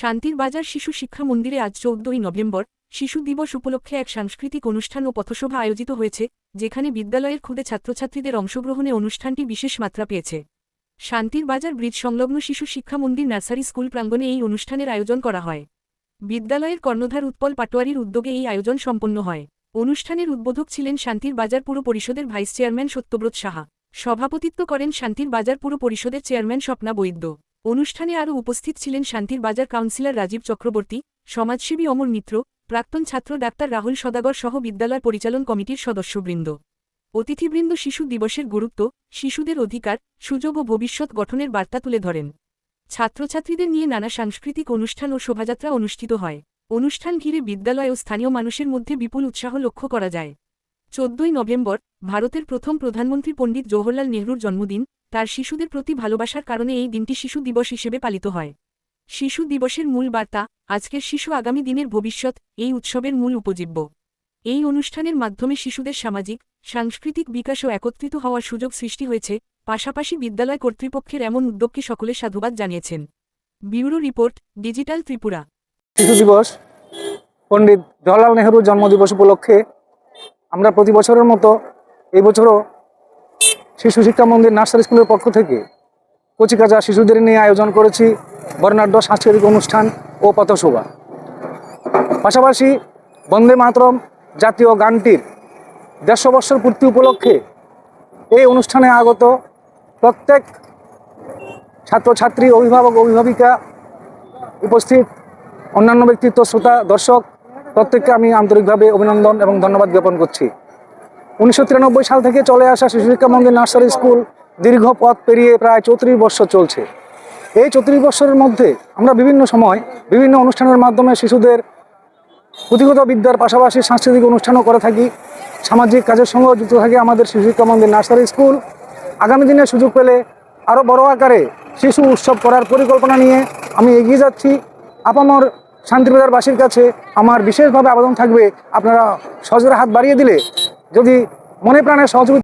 শান্তির বাজার শিশু শিক্ষা মন্দিরে আজ চৌদ্দই নভেম্বর, শিশু দিবস উপলক্ষে এক সাংস্কৃতিক অনুষ্ঠান ও পথসভা আয়োজিত হয়েছে, যেখানে বিদ্যালয়ের খুদে ছাত্রছাত্রীদের অংশগ্রহণে অনুষ্ঠানটি বিশেষ মাত্রা পেয়েছে। শান্তির বাজার ব্রিজ সংলগ্ন শিশু শিক্ষা মন্দির নার্সারি স্কুল প্রাঙ্গণে এই অনুষ্ঠানের আয়োজন করা হয়। বিদ্যালয়ের কর্ণধার উৎপল পাটোয়ারির উদ্যোগে এই আয়োজন সম্পন্ন হয়। অনুষ্ঠানের উদ্বোধক ছিলেন শান্তির বাজার পুর পরিষদের ভাইস চেয়ারম্যান সত্যব্রত সাহা। সভাপতিত্ব করেন শান্তির বাজার পুর পরিষদের চেয়ারম্যান স্বপ্না বৈদ্য। অনুষ্ঠানে আরও উপস্থিত ছিলেন শান্তির বাজার কাউন্সিলর রাজীব চক্রবর্তী, সমাজসেবী অমর মিত্র, প্রাক্তন ছাত্র ডাক্তার রাহুল সদাগর সহ বিদ্যালয় পরিচালন কমিটির সদস্যবৃন্দ। অতিথিবৃন্দ শিশু দিবসের গুরুত্ব, শিশুদের অধিকার, সুযোগ ও ভবিষ্যৎ গঠনের বার্তা তুলে ধরেন। ছাত্রছাত্রীদের নিয়ে নানা সাংস্কৃতিক অনুষ্ঠান ও শোভাযাত্রা অনুষ্ঠিত হয়। অনুষ্ঠান ঘিরে বিদ্যালয় ও স্থানীয় মানুষের মধ্যে বিপুল উৎসাহ লক্ষ্য করা যায়। চোদ্দই নভেম্বর, ভারতের প্রথম প্রধানমন্ত্রী পণ্ডিত জওহরলাল নেহরুর জন্মদিন তার শিশুদের প্রতি ভালোবাসার কারণে এই দিনটি শিশু দিবস হিসেবে পালিত হয়। শিশু দিবসের মূল বার্তা, আজকের শিশু আগামী দিনের ভবিষ্যৎ, এই উৎসবের মূল উপজীব্য। এই অনুষ্ঠানের মাধ্যমে শিশুদের সামাজিক, সাংস্কৃতিক বিকাশ ও একত্রিত হওয়ার সুযোগ সৃষ্টি হয়েছে, পাশাপাশি বিদ্যালয় কর্তৃপক্ষের এমন উদ্যোগকে সকলে সাধুবাদ জানিয়েছেন। Bureau report, digital Tripura. শিশু দিবস, পণ্ডিত জওয়াহরলাল নেহরুর জন্মদিবস উপলক্ষে আমরা প্রতি বছরের মতো এই বছরও শিশু শিক্ষা মন্দির নার্সারি স্কুলের পক্ষ থেকে কচিকাচা শিশুদের নিয়ে আয়োজন করেছি বর্ণাঢ্য সাংস্কৃতিক অনুষ্ঠান ও পথসভা। পাশাপাশি বন্দে মাতরম জাতীয় গানটির দেড়শো বৎসর পূর্তি উপলক্ষে এই অনুষ্ঠানে আগত প্রত্যেক ছাত্রছাত্রী, অভিভাবক, অভিভাবিকা উপস্থিত, অন্যান্য ব্যক্তিত্ব, শ্রোতা, দর্শক, প্রত্যেককে আমি আন্তরিকভাবে অভিনন্দন এবং ধন্যবাদ জ্ঞাপন করছি। উনিশশো তিরানব্বই সাল থেকে চলে আসা শিশু শিক্ষা মন্দির নার্সারি স্কুল দীর্ঘ পথ পেরিয়ে প্রায় চৌত্রিশ বছর চলছে। এই চৌত্রিশ বছরের মধ্যে আমরা বিভিন্ন সময় বিভিন্ন অনুষ্ঠানের মাধ্যমে শিশুদের পুঁথিগত বিদ্যার পাশাপাশি সাংস্কৃতিক অনুষ্ঠানও করে থাকি। সামাজিক কাজের সঙ্গেও যুক্ত থাকে আমাদের শিশু শিক্ষা মন্দির নার্সারি স্কুল। আগামী দিনে সুযোগ পেলে আরও বড় আকারে শিশু উৎসব করার পরিকল্পনা নিয়ে আমি এগিয়ে যাচ্ছি। আপামর শান্তিবাজারবাসীর কাছে আমার বিশেষভাবে আবেদন থাকবে, আপনারা সজোরে হাত বাড়িয়ে দিলে যদি মনে প্রাণে সহযোগিতা